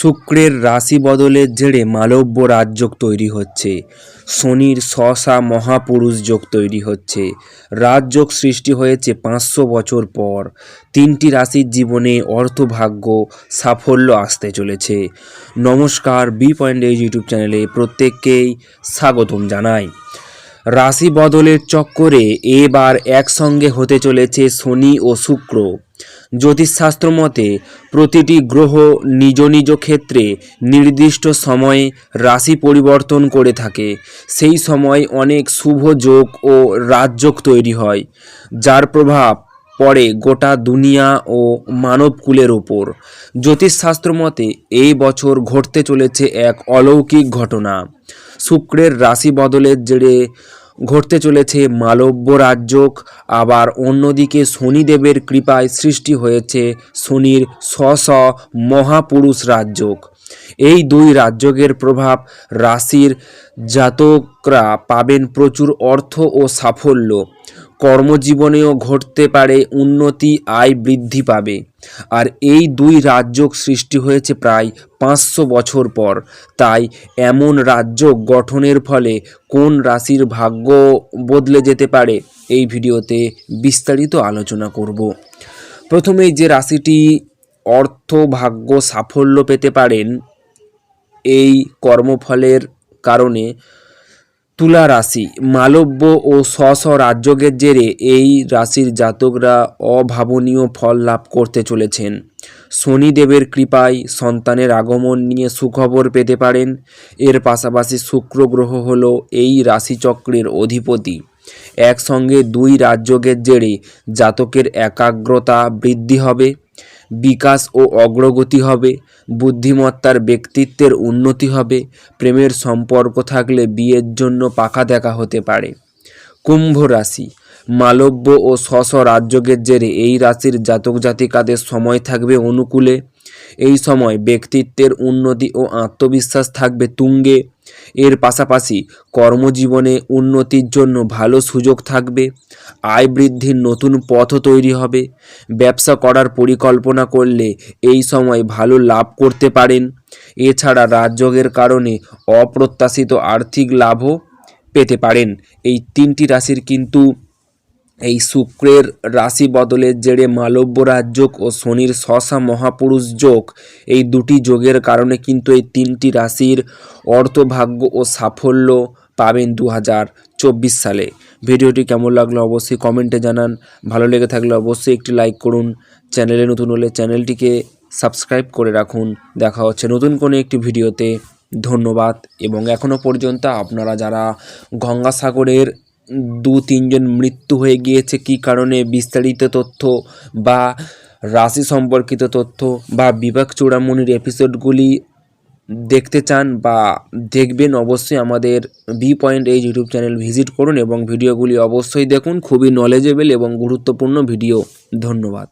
শুক্রের রাশি বদলের জেরে মালব্য রাজযোগ তৈরি হচ্ছে। শনির স্বসা মহাপুরুষ যোগ তৈরি হচ্ছে। রাজযোগ সৃষ্টি হয়েছে পাঁচশো বছর পর। তিনটি রাশির জীবনে অর্থভাগ্য, সাফল্য আসতে চলেছে। নমস্কার, বি পয়েন্ট এই ইউটিউব চ্যানেলে প্রত্যেককেই স্বাগতম জানাই। রাশি বদলের চক্করে এবার একসঙ্গে হতে চলেছে শনি ও শুক্র। জ্যোতিষশাস্ত্র মতে, প্রতিটি গ্রহ নিজ নিজ ক্ষেত্রে নির্দিষ্ট সময়ে রাশি পরিবর্তন করে থাকে। সেই সময় অনেক শুভ যোগ ও রাজযোগ তৈরি হয়, যার প্রভাব পড়ে গোটা দুনিয়া ও মানবকুলের ওপর। জ্যোতিষশাস্ত্র মতে, এই বছর ঘটতে চলেছে এক অলৌকিক ঘটনা। শুক্রের রাশি বদলের জেরে ঘটতে চলেছে মালব্য রাজযোগ। আবার অন্যদিকে শনিদেবের কৃপায় সৃষ্টি হয়েছে শনির স্ব মহাপুরুষ রাজযোগ। এই দুই রাজযোগের প্রভাব রাশির জাতকরা পাবেন প্রচুর অর্থ ও সাফল্য। কর্মজীবনেও ঘটতে পারে উন্নতি, আয় বৃদ্ধি পাবে। আর এই দুই রাজযোগ সৃষ্টি হয়েছে প্রায় পাঁচশো বছর পর। তাই এমন রাজযোগ গঠনের ফলে কোন রাশির ভাগ্য বদলে যেতে পারে এই ভিডিওতে বিস্তারিত আলোচনা করব। প্রথমেই যে রাশিটি অর্থ ভাগ্য সাফল্য পেতে পারেন, এই কর্মফলের কারণে তুলা রাশি। মালব্য ও স্ব রাজযোগের জেরে এই রাশির জাতকরা অভাবনীয় ফল লাভ করতে চলেছেন। শনিদেবের কৃপায় সন্তানের আগমন নিয়ে সুখবর পেতে পারেন। এর পাশাপাশি শুক্র গ্রহ হল এই রাশিচক্রের অধিপতি। একসঙ্গে দুই রাজযোগের জেরে জাতকের একাগ্রতা বৃদ্ধি হবে। বিকাশ ও অগ্রগতি হবে, বুদ্ধিমত্তার ব্যক্তিত্বের উন্নতি হবে, প্রেমের সম্পর্ক থাকলে বিয়ের জন্য পাকা দেখা হতে পারে। কুম্ভ রাশি, মালব্য ও স্ব রাজযোগের জেরে এই রাশির জাতক জাতিকাদের সময় থাকবে অনুকূলে। এই সময় ব্যক্তিত্বের উন্নতি ও আত্মবিশ্বাস থাকবে তুঙ্গে। এর পাশাপাশি কর্মজীবনে উন্নতির জন্য ভালো সুযোগ থাকবে, আয় বৃদ্ধির নতুন পথও তৈরি হবে। ব্যবসা করার পরিকল্পনা করলে এই সময় ভালো লাভ করতে পারেন। এছাড়া রাজযোগের কারণে অপ্রত্যাশিত আর্থিক লাভও পেতে পারেন। এই তিনটি রাশির কিন্তু এই শুক্রের রাশি বদলের জেরে মালব্য রাজযোগ ও শনির শশা মহাপুরুষ যোগ, এই দুটি যোগের কারণে কিন্তু এই তিনটি রাশির অর্থভাগ্য ও সাফল্য পাবেন দু হাজার চব্বিশ সালে। ভিডিওটি কেমন লাগল অবশ্যই কমেন্টে জানান। ভালো লেগে থাকলে অবশ্যই একটি লাইক করুন। চ্যানেলে নতুন হলে চ্যানেলটিকে সাবস্ক্রাইব করে রাখুন। দেখা হচ্ছে নতুন কোনো একটি ভিডিওতে। ধন্যবাদ। এবং এখনও পর্যন্ত আপনারা যারা গঙ্গাসাগরের দু তিনজন মৃত্যু হয়ে গিয়েছে, কী কারণে বিস্তারিত তথ্য বা রাশি সম্পর্কিত তথ্য বা বিভাগ চূড়ামণির এপিসোডগুলি দেখতে চান বা দেখবেন, অবশ্যই আমাদের বি পয়েন্ট এই ইউটিউব চ্যানেল ভিজিট করুন এবং ভিডিওগুলি অবশ্যই দেখুন। খুবই নলেজেবল এবং গুরুত্বপূর্ণ ভিডিও ধন্যবাদ।